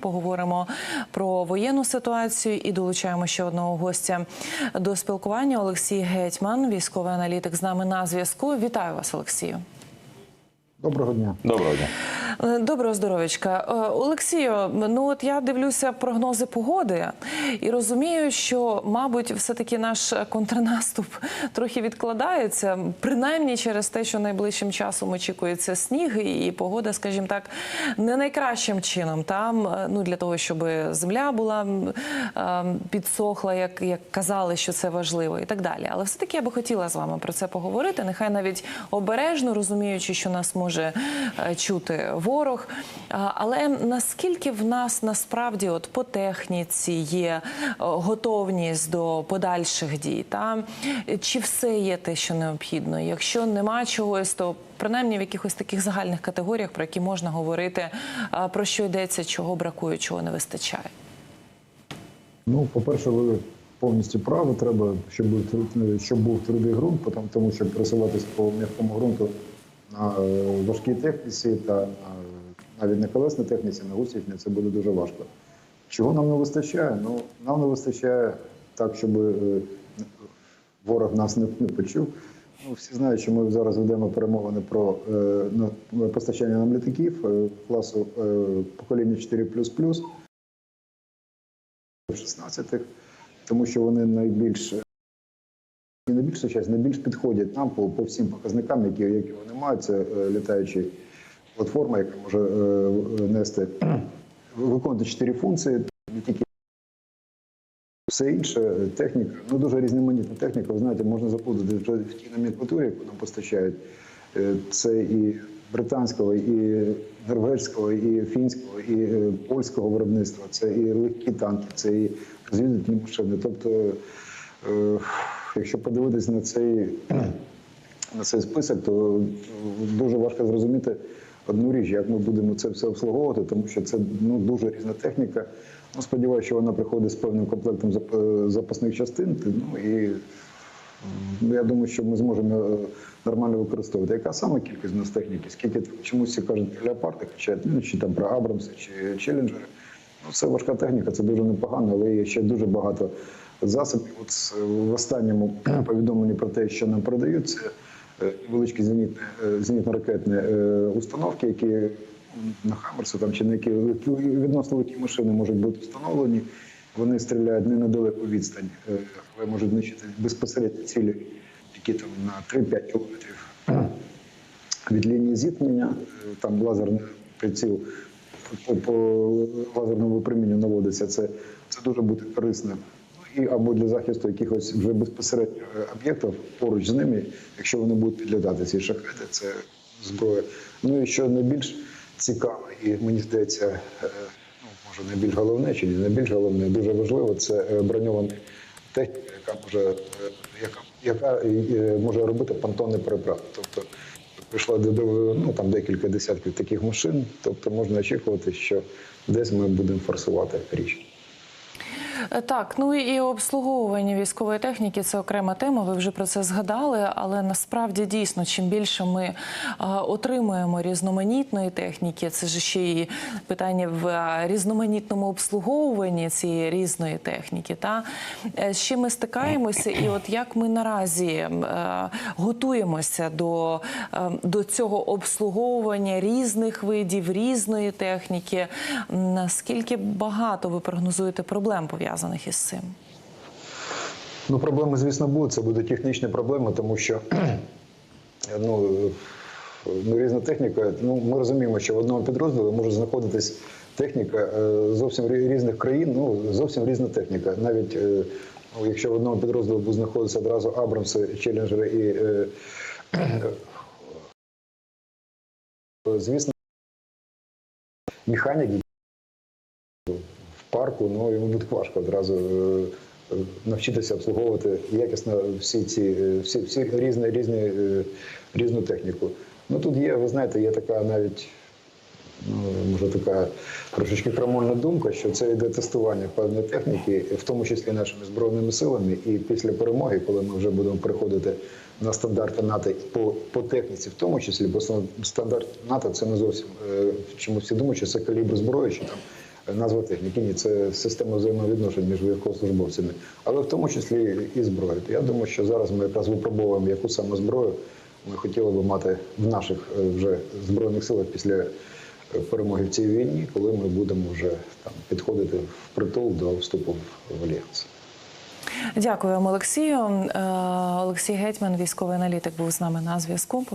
Поговоримо про воєнну ситуацію і долучаємо ще одного гостя до спілкування. Олексій Гетьман, військовий аналітик, з нами на зв'язку. Вітаю вас, Олексію. Доброго дня. Доброго дня. Е, Доброго здоров'ячка. Е, Олексію, ну от я дивлюся прогнози погоди і розумію, що, мабуть, все-таки наш контрнаступ трохи відкладається, принаймні через те, що найближчим часом очікується сніг, і погода, скажімо так, не найкращим чином. Там е, ну для того, щоб земля була підсохла, як, як казали, що це важливо, і так далі. Але все-таки я би хотіла з вами про це поговорити. Нехай навіть обережно розуміючи, що нас може чути ворог. Але наскільки в нас насправді, от по техніці, є е, готовність до подальших дій? Та чи все є те, що необхідно? Якщо нема чогось, то принаймні в якихось таких загальних категоріях, про які можна говорити, про що йдеться, чого бракує, чого не вистачає. Ну, по-перше, ви повністю праві. Треба, щоб був твердий ґрунт, тому що просуватися по м'якому ґрунту на е, важкій техніці та навіть на колесній техніці, на гусеничній, це буде дуже важко. Чого нам не вистачає? Ну, нам не вистачає так, щоб е, ворог нас не, не почув. Ну, всі знають, що ми зараз ведемо перемовини про е, постачання нам літаків е, класу е, покоління 4 16-х, тому що вони найбільш не найбільш сучасні, найбільш підходять нам по, по всім показникам, які, які вони мають. Це е, літаюча платформа, яка може е, нести виконувати чотири функції, не тільки все інше, е, техніка, ну дуже різноманітна техніка. Ви знаєте, можна заплутати в тій номенклатурі, яку нам постачають. Це і британського, і норвезького, і фінського, і польського виробництва, це і легкі танки, це і розвідувальні машини. Тобто, якщо подивитись на цей, на цей список, то дуже важко зрозуміти одну річ, як ми будемо це все обслуговувати, тому що це ну, дуже різна техніка. Ну, сподіваюся, що вона приходить з певним комплектом е, запасних частин. Ну і Я думаю, що ми зможемо е, нормально використовувати. Яка саме кількість у нас техніки? Скільки чомусь всі кажуть про леопарди, хоча ну, чи там про Абрамси, чи челленджери. Ну, це важка техніка, це дуже непогано, але є ще дуже багато засобів. От в останньому повідомленні про те, що нам передають, це е, невеличкі е, зенітно-ракетні е, установки, які на Хаммерсу там чи на які відносно легкі машини можуть бути встановлені. Вони стріляють не на далеку відстань, е, але можуть знищити безпосередньо цілі, які там на 3-5 кілометрів від лінії зіткнення. Е, Там лазерний приціл по, по лазерному випромінню наводиться. Це, це дуже буде корисно. І або для захисту якихось вже безпосередньо е, об'єктів поруч з ними, якщо вони будуть підлітати ці шахеди, це зброя. Ну і що найбільш цікаво, і мені здається, е, ну, може найбільш головне, чи не найбільш головне, дуже важливо, це е, броньована техніка, яка може, яка, яка може робити понтонні переправи. Тобто прийшло ну, там декілька десятків таких машин, тобто можна очікувати, що десь ми будемо форсувати річ. Е, Так, ну і обслуговування військової техніки це окрема тема. Ви вже про це згадали. Але насправді дійсно, чим більше ми а, отримуємо різноманітної техніки, це ж ще і питання в різноманітному обслуговуванні цієї різної техніки. Та Е, з чим ми стикаємося, і от як ми наразі е, готуємося до, е, до цього обслуговування різних видів, різної техніки. Наскільки багато ви прогнозуєте проблем пов'язаних із цим? Ну, проблеми, звісно, будуть. Це будуть технічні проблеми, тому що ну, ну, різна техніка. Ну, ми розуміємо, що в одному підрозділі може знаходитись техніка е, зовсім різних країн, ну, зовсім різна техніка. Навіть е, ну, якщо в одному підрозділі будуть знаходитися одразу Абрамси, Челленджери і, е, звісно, механіки парку, ну йому буде важко одразу е, навчитися обслуговувати якісно всі ці е, всі, всі різні, різні, е, різну техніку. Ну тут є, ви знаєте, є така навіть. Ну, може така трошечки крамольна думка, що це йде тестування певної техніки, в тому числі нашими збройними силами. І після перемоги, коли ми вже будемо переходити на стандарти НАТО по, по техніці, в тому числі, бо стандарт НАТО це не зовсім чому всі думають, що це калібр зброї, що там назва техніки. Ні, це система взаємовідношень між військовослужбовцями, але в тому числі і зброї. Я думаю, що зараз ми якраз випробовуємо яку саме зброю ми хотіли би мати в наших е, вже збройних силах після е, перемоги в цій війні, коли ми будемо вже там підходити в притул до вступу в альянс. Дякую Олексію. Е, Олексій Гетьман, військовий аналітик, був з нами на зв'язку.